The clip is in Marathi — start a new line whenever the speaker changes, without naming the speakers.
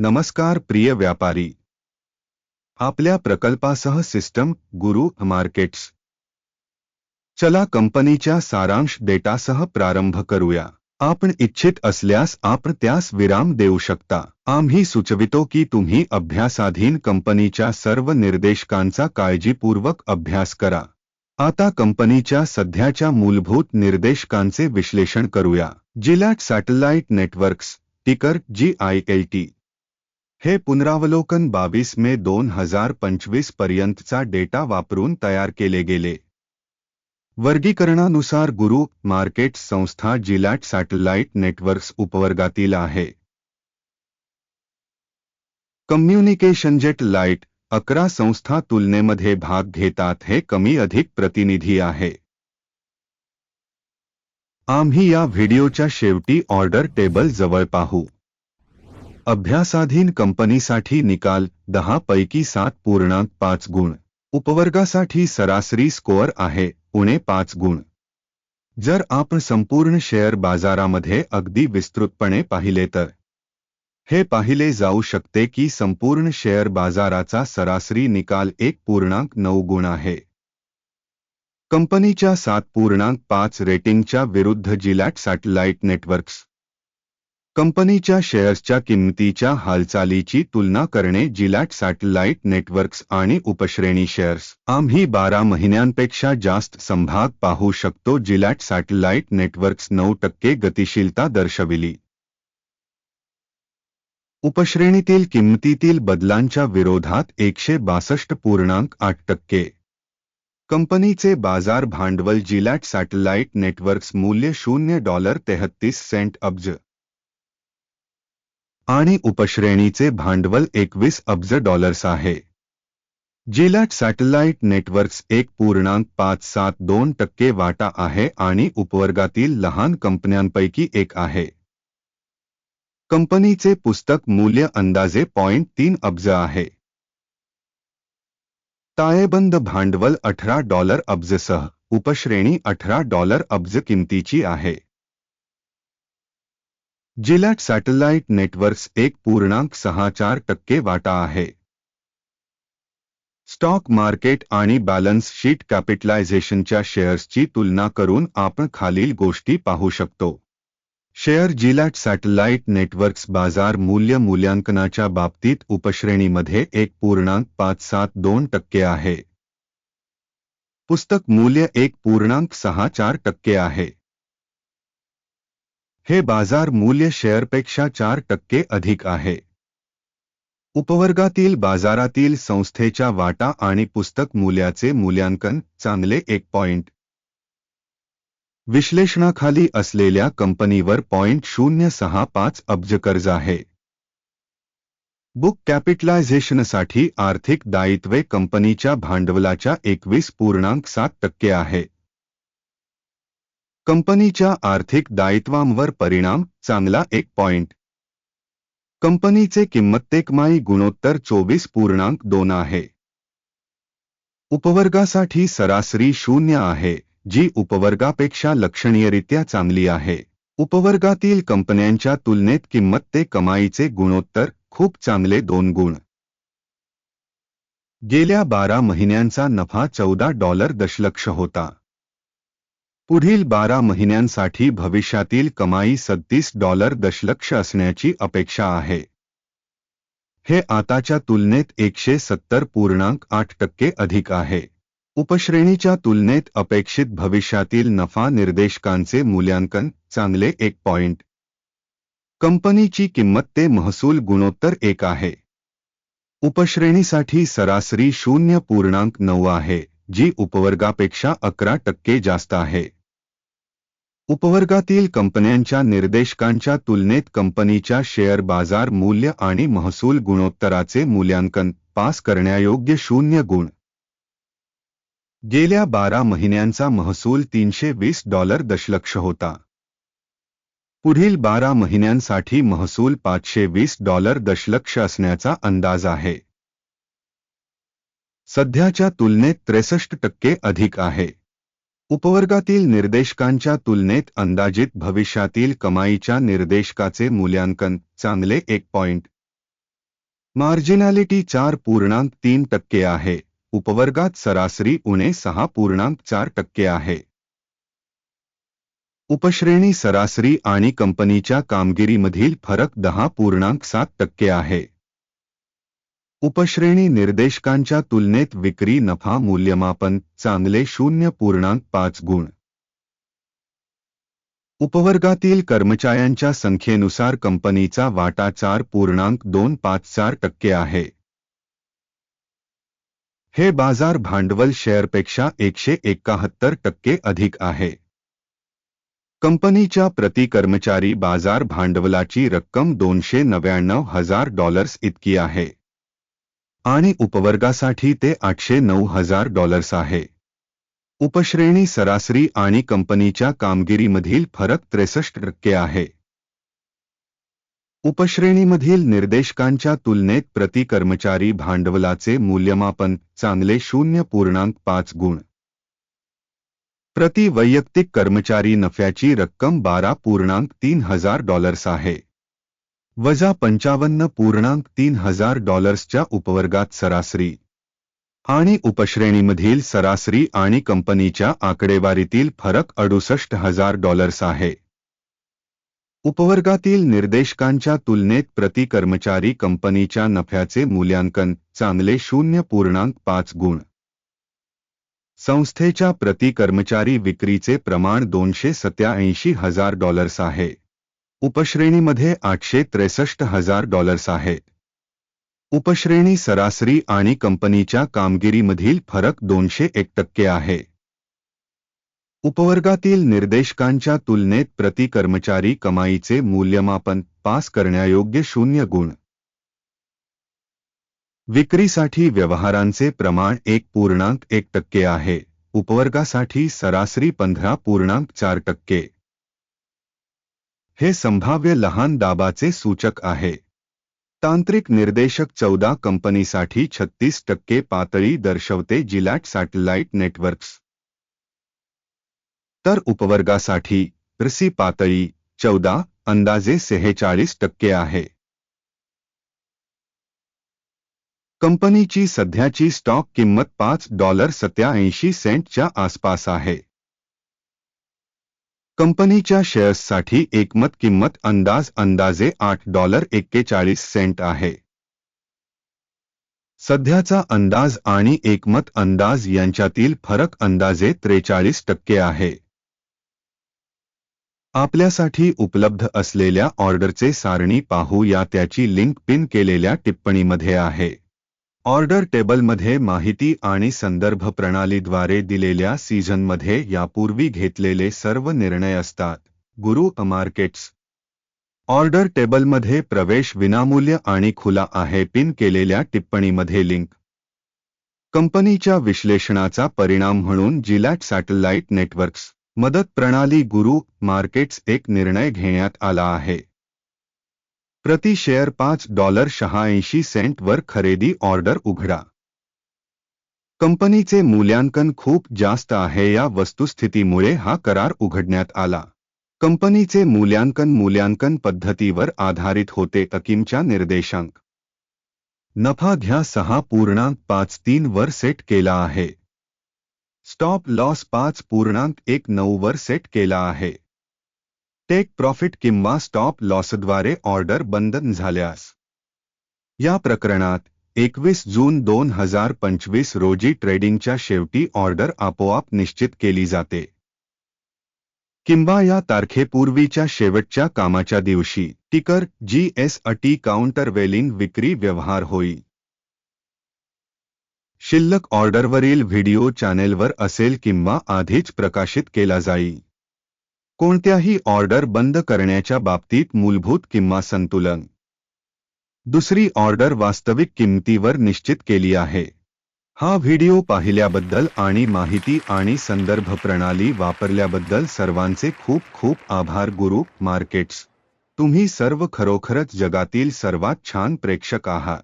नमस्कार प्रिय व्यापारी। आपल्या प्रकल्पासह सिस्टम, गुरु, मार्केट्स. चला कंपनीच्या सारांश डेटासह प्रारंभ करूया. आपण इच्छित असल्यास आपण त्यास विराम देऊ शकता. आम्ही सुचवितो की तुम्ही अभ्यासाधीन कंपनीच्या सर्व निर्देशकांचा काळजीपूर्वक अभ्यास करा. आता कंपनीच्या सध्याच्या मूलभूत निर्देशकांचे विश्लेषण करूया. जिलॅट सॅटेलाइट नेटवर्क्स, टिकर, जी आय एल टी. हे पुनरावलोकन बावीस मे दोन हजार पंचवीस पर्यंतचा डेटा वापरून तयार केले गेले. वर्गीकरणानुसार गुरु मार्केट संस्था जिलॅट सॅटेलाइट नेटवर्क्स उपवर्गातील आहे. कम्युनिकेशन जेट लाइट अकरा संस्था तुलनेमध्ये भाग घेतात हे कमी अधिक प्रतिनिधी आहे. आम्ही या व्हिडिओच्या शेवटी ऑर्डर टेबल जवळ पाहू. अभ्यासाधीन कंपनीसाठी निकाल दहा पैकी सात पूर्णांक पाच गुण. उपवर्गासाठी सरासरी स्कोअर आहे उणे पाच गुण. जर आपण संपूर्ण शेअर बाजारामध्ये अगदी विस्तृतपणे पाहिले तर. हे पाहिले जाऊ शकते की संपूर्ण शेअर बाजाराचा सरासरी निकाल एक पूर्णांक नऊ गुण आहे. कंपनीच्या सात पूर्णांक पाच रेटिंगच्या विरुद्ध जिलॅट सॅटेलाइट नेटवर्क्स. कंपनीच्या शेअर्सच्या किंमतीच्या हालचालीची तुलना करणे जिलॅट सॅटेलाइट नेटवर्क्स आणि उपश्रेणी शेअर्स. आम्ही बारा महिन्यांपेक्षा जास्त संभाग पाहू शकतो जिलॅट सॅटेलाइट नेटवर्क्स नऊ टक्के गतिशीलता दर्शविली. उपश्रेणीतील किंमतीतील बदलांच्या विरोधात एकशे बासष्ट पूर्णांक आठ टक्के. कंपनीचे बाजार भांडवल जिलॅट सॅटेलाइट नेटवर्क्स मूल्य शून्य डॉलर तेहत्तीस सेंट अब्ज. आणि उपश्रेणीचे भांडवल एकवीस अब्ज डॉलर्स आहे. जिलाट सॅटेलाइट नेटवर्क्स एक पूर्णांक पाच सात दोन टक्के वाटा आहे आणि उपवर्गातील लहान कंपन्यांपैकी एक आहे. कंपनीचे पुस्तक मूल्य अंदाजे पॉइंट तीन अब्ज आहे. ताळेबंद भांडवल अठरा डॉलर अब्जसह उपश्रेणी अठरा डॉलर अब्ज किमतीची आहे. जिल्ह्यात सॅटेलाइट नेटवर्क्स एक पूर्णांक सहा चार टक्के वाटा आहे. स्टॉक मार्केट आणि बॅलन्स शीट कॅपिटलायझेशनच्या शेअर्सची तुलना करून आपण खालील गोष्टी पाहू शकतो. शेअर जिलॅट सॅटेलाइट नेटवर्क्स बाजार मूल्य मूल्यांकनाच्या बाबतीत उपश्रेणीमध्ये एक पूर्णांक पाच सात दोन टक्के आहे. पुस्तक मूल्य एक पूर्णांक सहा चार टक्के आहे. हे बाजार मूल्य शेअरपेक्षा चार टक्के अधिक आहे. उपवर्गातील बाजारातील संस्थेच्या वाटा आणि पुस्तक मूल्याचे मूल्यांकन चांगले एक पॉइंट. विश्लेषणाखाली असलेल्या कंपनीवर पॉइंट शून्य सहा पाच अब्ज कर्ज आहे. बुक कॅपिटलायझेशनसाठी आर्थिक दायित्वे कंपनीच्या भांडवलाच्या एकवीस पूर्णांक सात टक्के आहे. कंपनीच्या आर्थिक दायित्वांवर परिणाम चांगला एक पॉइंट. कंपनीचे किंमत्तेकमाई गुणोत्तर चोवीस पूर्णांक दोन आहे. उपवर्गासाठी सरासरी शून्य आहे जी उपवर्गापेक्षा लक्षणीयरित्या चांगली आहे. उपवर्गातील कंपन्यांच्या तुलनेत किंमत ते कमाईचे गुणोत्तर खूप चांगले दोन गुण. गेल्या बारा महिन्यांचा नफा चौदा डॉलर दशलक्ष होता. पुढील बारा महिन्यांसाठी भविष्यातील कमाई सत्तीस डॉलर दशलक्ष अपेक्षा आहे. हे तुलनेत एकशे सत्तर पूर्णांक आठ टक्के अधिक आहे. उपश्रेणीच्या तुलनेत अपेक्षित भविष्यातील नफा निर्देशकांचे मूल्यांकन चांगले एक पॉइंट. कंपनीची किंमत ते महसूल गुणोत्तर एक आहे. उपश्रेणीसाठी सरासरी शून्य पूर्णांक नऊ आहे, जी उपवर्गापेक्षा अकरा टक्के जास्त आहे. उपवर्गातील कंपन्यांच्या निर्देशकांच्या तुलनेत कंपनीच्या शेअर बाजार मूल्य आणि महसूल गुणोत्तराचे मूल्यांकन पास करण्यायोग्य शून्य गुण. गेल्या बारा महिन्यांचा महसूल तीनशे वीस डॉलर दशलक्ष होता. पुढील बारा महिन्यांसाठी महसूल पाचशे वीस डॉलर दशलक्ष असण्याचा अंदाज आहे. सध्याच्या तुलनेत त्रेसष्ट टक्के अधिक आहे. उपवर्गातील निर्देशकांच्या तुलनेत अंदाजित भविष्यातील कमाईच्या निर्देशकाचे मूल्यांकन चांगले एक पॉइंट मार्जिनॅलिटी चार पूर्णांक तीन टक्के आहे. उपवर्गात सरासरी उणे सहा पूर्णांक चार टक्के आहे. उपश्रेणी सरासरी आणि कंपनीच्या कामगिरीमधील फरक दहा पूर्णांक सात टक्के आहे. उपश्रेणी निर्देशकांच्या तुलनेत विक्री नफा मूल्यमापन चांगले शून्य पूर्णांक पाच गुण. उपवर्गातील कर्मचाऱ्यांच्या संख्येनुसार कंपनीचा वाटा चार पूर्णांक दोन पाच चार टक्के आहे. हे बाजार भांडवल शेअरपेक्षा एकशे एकाहत्तर टक्के अधिक आहे. कंपनीच्या प्रति कर्मचारी बाजार भांडवलाची रक्कम दोनशे नव्याण्णव हजार डॉलर्स इतकी आहे. आणि उपवर्गासाठी ते आठशे नऊ हजार डॉलर्स आहे. उपश्रेणी सरासरी आणि कंपनीच्या कामगिरीमधील फरक त्रेसष्ट टक्के आहे. उपश्रेणीमधील निर्देशकांच्या तुलनेत प्रति कर्मचारी भांडवलाचे मूल्यमापन चांगले शून्य पूर्णांक पाच गुण. प्रति वैयक्तिक कर्मचारी नफ्याची रक्कम बारा पूर्णांक तीन हजार डॉलर्स आहे. वजा पंचावन्न पूर्णांक तीन हजार डॉलर्सच्या उपवर्गात सरासरी. आणि उपश्रेणीमधील सरासरी आणि कंपनीच्या आकडेवारीतील फरक अडुसष्ट हजार डॉलर्स आहे. उपवर्गातील निर्देशकांच्या तुलनेत प्रति कर्मचारी कंपनीच्या नफ्याचे मूल्यांकन चांगले शून्य पूर्णांक पाच गुण. संस्थेच्या प्रति कर्मचारी विक्रीचे प्रमाण दोनशे सत्याऐंशी हजार डॉलर्स आहे. उपश्रेणीमध्ये आठशे त्रेसष्ट हजार डॉलर्स आहे. उपश्रेणी सरासरी आणि कंपनीच्या कामगिरीमधील फरक दोनशे एक टक्के आहे. उपवर्गातील निर्देशकांच्या तुलनेत प्रति कर्मचारी कमाईचे मूल्यमापन पास करण्यायोग्य शून्य गुण. विक्रीसाठी व्यवहारांचे प्रमाण एक पूर्णांक एक टक्के आहे. उपवर्गासाठी सरासरी पंधरा पूर्णांक चार टक्के. हे संभाव्य लहान दाबाचे सूचक आहे. तांत्रिक निर्देशक चौदा कंपनीसाठी छत्तीस टक्के पातळी दर्शवते जिलॅट सॅटेलाइट नेटवर्क्स. तर उपवर्गासाठी रसी पातळी चौदा, अंदाजे सेहेचाळीस टक्के आहे. कंपनीची सध्याची स्टॉक किंमत पाच डॉलर सत्याऐंशी सेंटच्या आसपास आहे. कंपनीच्या शेअर्ससाठी एकमत किंमत अंदाज अंदाजे आठ डॉलर एक्केचाळीस सेंट आहे. सध्याचा अंदाज आणि एकमत अंदाज यांच्यातील फरक अंदाजे त्रेचाळीस टक्के आहे. आपल्यासाठी उपलब्ध असलेल्या ऑर्डरचे सारणी पाहू या त्याची लिंक पिन केलेल्या टिप्पणीमध्ये आहे. ऑर्डर टेबलमध्ये माहिती आणि संदर्भ प्रणालीद्वारे दिलेल्या सीझनमध्ये यापूर्वी घेतलेले सर्व निर्णय असतात. गुरु मार्केट्स ऑर्डर टेबलमध्ये प्रवेश विनामूल्य आणि खुला आहे पिन केलेल्या टिप्पणीमध्ये लिंक. कंपनीच्या विश्लेषणाचा परिणाम म्हणून जिलॅट सॅटेलाइट नेटवर्क्स. मदत प्रणाली गुरु मार्केट्स एक निर्णय घेण्यात आला आहे. प्रति शेअर पाच डॉलर शहाऐंशी सेंटवर खरेदी ऑर्डर उघडा. कंपनीचे मूल्यांकन खूप जास्त आहे या वस्तुस्थितीमुळे हा करार उघडण्यात आला. कंपनीचे मूल्यांकन मूल्यांकन पद्धतीवर आधारित होते अकिमच्या निर्देशांक. नफा घ्या सहा पूर्णांक पाच तीन वर सेट केला आहे. स्टॉप लॉस पाच पूर्णांक एक नऊ वर सेट केला आहे. टेक प्रॉफिट किंवा स्टॉप लॉसद्वारे ऑर्डर बंद झाल्यास. या प्रकरणात एकवीस जून दोन हजार पंचवीस रोजी ट्रेडिंगच्या शेवटी ऑर्डर आपोआप निश्चित केली जाते. किंवा या तारखेपूर्वीच्या शेवटच्या कामाच्या दिवशी टिकर जी एस अटी काउंटरवेलिंग विक्री व्यवहार होईल शिल्लक ऑर्डरवरील व्हिडिओ चॅनेलवर असेल किंवा आधीच प्रकाशित केला जाईल कोणत्याही ऑर्डर बंद करण्याच्या बाबतीत मूलभूत किंवा संतुलन. दुसरी ऑर्डर वास्तविक किंमतीवर निश्चित केली आहे. हा व्हिडिओ पाहिल्याबद्दल आणि माहिती आणि संदर्भ प्रणाली वापरल्याबद्दल सर्वांचे खूप खूप आभार गुरु मार्केट्स. तुम्ही सर्व खरोखरच जगातील सर्वात छान प्रेक्षक आहात.